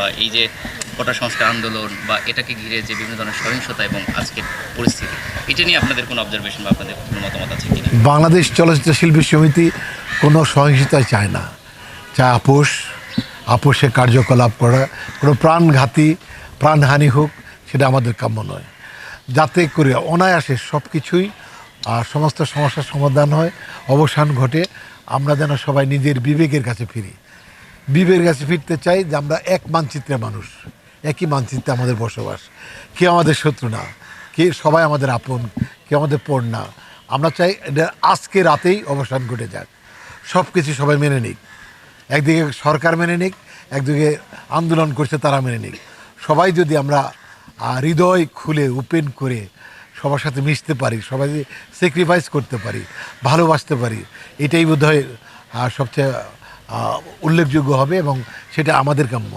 বা এই যে কোটা সংস্কার আন্দোলন বা এটাকে ঘিরে যে বিভিন্ন ধরনের সহিংসতা এবং আজকের পরিস্থিতি, এটা নিয়ে আপনাদের কোনো অবজারভেশন বা আপনাদের কোনো মতামত আছে কিনা? বাংলাদেশ চলচ্চিত্র শিল্পী সমিতি কোনো সহিংসতায় চায় না। চায় আপোষ, আপোষে কার্যকলাপ করা, কোনো প্রাণঘাতী, প্রাণহানি হোক, সেটা আমাদের কাম্য নয়। যাতে করে অনায়াসে সব কিছুই আর সমস্ত সমস্যার সমাধান হয়, অবসান ঘটে, আমরা যেন সবাই নিজের বিবেকের কাছে ফিরি। বিবেকের কাছে ফিরতে চাই যে আমরা এক মানচিত্রে মানুষ। একই মানচিত্রে আমাদের বসবাস। কে আমাদের শত্রু না। কে সবাই আমাদের আপন কে আমাদের পর না। আমরা চাই এটা আজকে রাতেই অবসান ঘটে যাক। সব কিছু সবাই মেনে নিক। একদিকে সরকার মেনে নিক, একদিকে আন্দোলন করছে তারা মেনে নিক। সবাই যদি আমরা হৃদয় খুলে ওপেন করে সবার সাথে মিশতে পারি, সবাই স্যাক্রিফাইস করতে পারি, ভালোবাসতে পারি, এটাই বোধ হয় সবচেয়ে উল্লেখযোগ্য হবে এবং সেটা আমাদের কাম্য।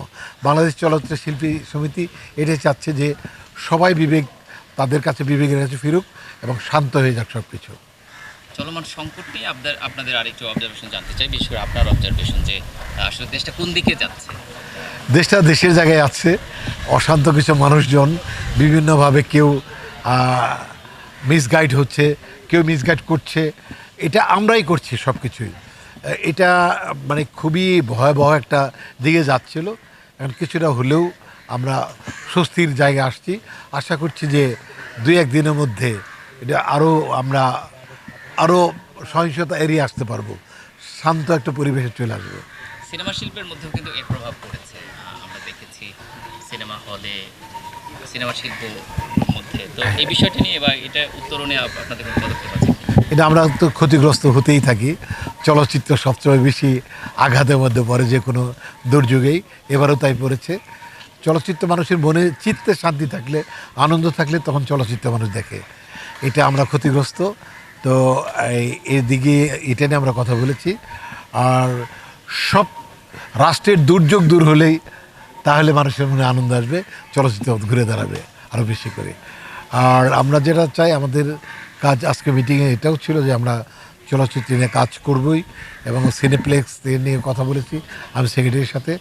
বাংলাদেশ চলচ্চিত্র শিল্পী সমিতি এটাই চাচ্ছে যে সবাই বিবেক তাদের কাছে বিবেকের কাছে ফিরুক এবং শান্ত হয়ে যাক সব কিছু চলমান সংকট নিয়ে আপনাদের আপনাদের আরেকটু অবজারভেশন জানতে চাই বিশেষ করে আপনার অবজারভেশন যে আসলে দেশটা কোন দিকে যাচ্ছে? দেশটা দেশের জায়গায় আছে অশান্ত কিছু মানুষজন বিভিন্নভাবে কেউ মিসগাইড হচ্ছে কেউ মিসগাইড করছে এটা আমরাই করছি সব কিছুই এটা মানে খুবই ভয়াবহ একটা দিকে যাচ্ছিল। এখন কিছুটা হলেও আমরা স্বস্তির জায়গায় আসছি। আশা করছি যে দুই, এক দিনের মধ্যে এটা আরও আমরা আরও সহিংসতা এড়িয়ে আসতে পারব। শান্ত একটা পরিবেশে চলে আসব। সিনেমা শিল্পের মধ্যেও কিন্তু এর প্রভাব পড়েছে। আমরা দেখেছি সিনেমা হলে সিনেমা শিল্প মধ্যে। তো এই বিষয়টি নিয়ে বা এটা উত্তরণে আপনাদের পদক্ষেপ আছে? এটা আমরা তো ক্ষতিগ্রস্ত হতেই থাকি। চলচ্চিত্র সবচেয়ে বেশি আঘাতের মধ্যে পড়ে যে কোনো দুর্যোগেই। এবারও তাই পড়েছে। চলচ্চিত্র মানুষের মনে চিত্তে শান্তি থাকলে, আনন্দ থাকলে তখন চলচ্চিত্র মানুষ দেখে। এটা আমরা ক্ষতিগ্রস্ত। তো এদিকে এটা নিয়ে আমরা কথা বলেছি। আর সব রাষ্ট্রের দুর্যোগ দূর হলেই তাহলে মানুষের মনে আনন্দ আসবে, চলচ্চিত্র ঘুরে দাঁড়াবে আরও বেশি করে। আর আমরা যেটা চাই আমাদের কাজ আজকে মিটিংয়ে এটাও ছিল যে আমরা চলচ্চিত্র নিয়ে কাজ করবই এবং সিনেপ্লেক্স নিয়ে কথা বলেছি। আমি সেক্রেটারির সাথে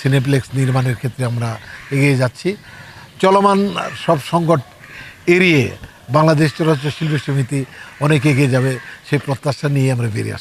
সিনেপ্লেক্স নির্মাণের ক্ষেত্রে আমরা এগিয়ে যাচ্ছি। চলমান সব সংকট এড়িয়ে বাংলাদেশ চলচ্চিত্র শিল্পী সমিতি অনেক এগিয়ে যাবে, সেই প্রত্যাশা নিয়ে আমরা বেরিয়ে আসলাম।